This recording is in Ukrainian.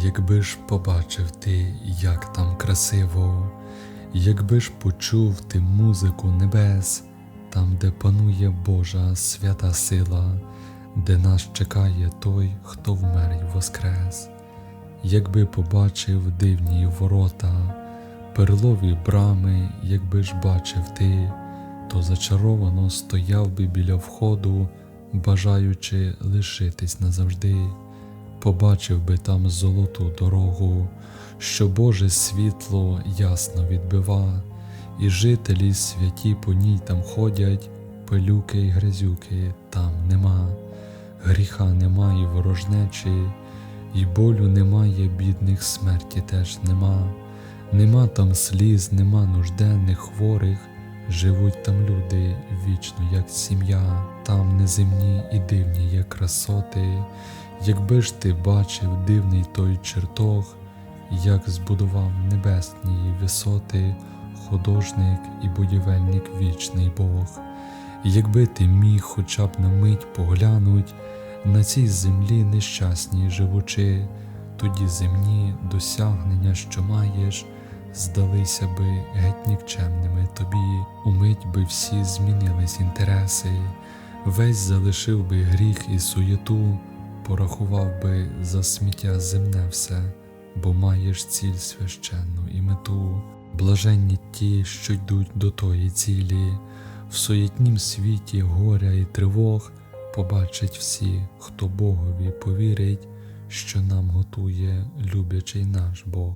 Якби ж побачив ти, як там красиво, якби ж почув ти музику небес, там, де панує Божа свята сила, де нас чекає той, хто вмер й воскрес, якби побачив дивні ворота, перлові брами, якби ж бачив ти, то зачаровано стояв би біля входу, бажаючи лишитись назавжди побачив би там золоту дорогу, що Боже світло ясно відбива, і жителі святі по ній там ходять, пилюки й грязюки там нема, гріха нема і ворожнечі, і болю немає, бідних смерті теж нема, нема там сліз, нема нужденних хворих. Живуть там люди вічно, як сім'я, там неземні і дивні є красоти, якби ж ти бачив дивний той чертог, як збудував небесні висоти, художник і будівельник вічний Бог, якби ти міг хоча б на мить поглянуть на цій землі нещасній живучи, тоді земні досягнення, що маєш, здалися би геть нікчемними тобі, умить би всі змінились інтереси, весь залишив би гріх і суєту, порахував би за сміття земне все, бо маєш ціль священну і мету, блаженні ті, що йдуть до тої цілі, в суєтнім світі горя і тривог побачить всі, хто Богові повірить, що нам готує люблячий наш Бог.